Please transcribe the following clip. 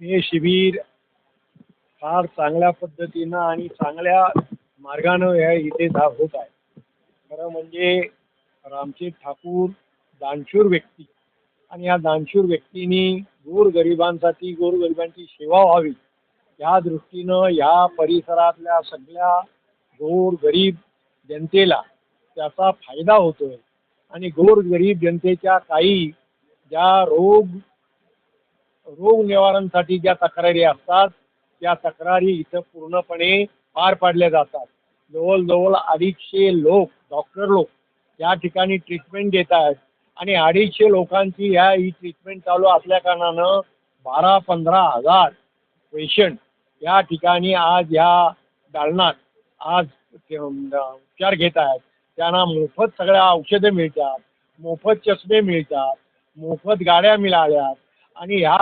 हे शिबिर फार चांगल्या पद्धतीनं आणि चांगल्या मार्गानं ह्या इथे जा होत आहे. खरं म्हणजे रामचेत ठाकूर दानशूर व्यक्ती आणि या दानशूर व्यक्तींनी गोरगरिबांसाठी गोरगरिबांची सेवा व्हावी या दृष्टीनं ह्या परिसरातल्या सगळ्या गोरगरीब जनतेला त्याचा फायदा होतोय. आणि गोरगरीब जनतेच्या काही ज्या रोग रोग निवारणसाठी ज्या तक्रारी असतात त्या तक्रारी इथं पूर्णपणे पार पाडल्या जातात. जवळजवळ अडीचशे लोक डॉक्टर लोक या ठिकाणी ट्रीटमेंट देत आहेत. आणि अडीचशे लोकांची ह्या ही ट्रीटमेंट चालू असल्या कारणानं बारा पंधरा हजार पेशंट या ठिकाणी आज ह्या दालनात आज उपचार घेत आहेत. त्यांना मोफत सगळ्या औषधं मिळतात मोफत चष्मे मिळतात मोफत गाड्या मिळाल्यात. आणि ह्या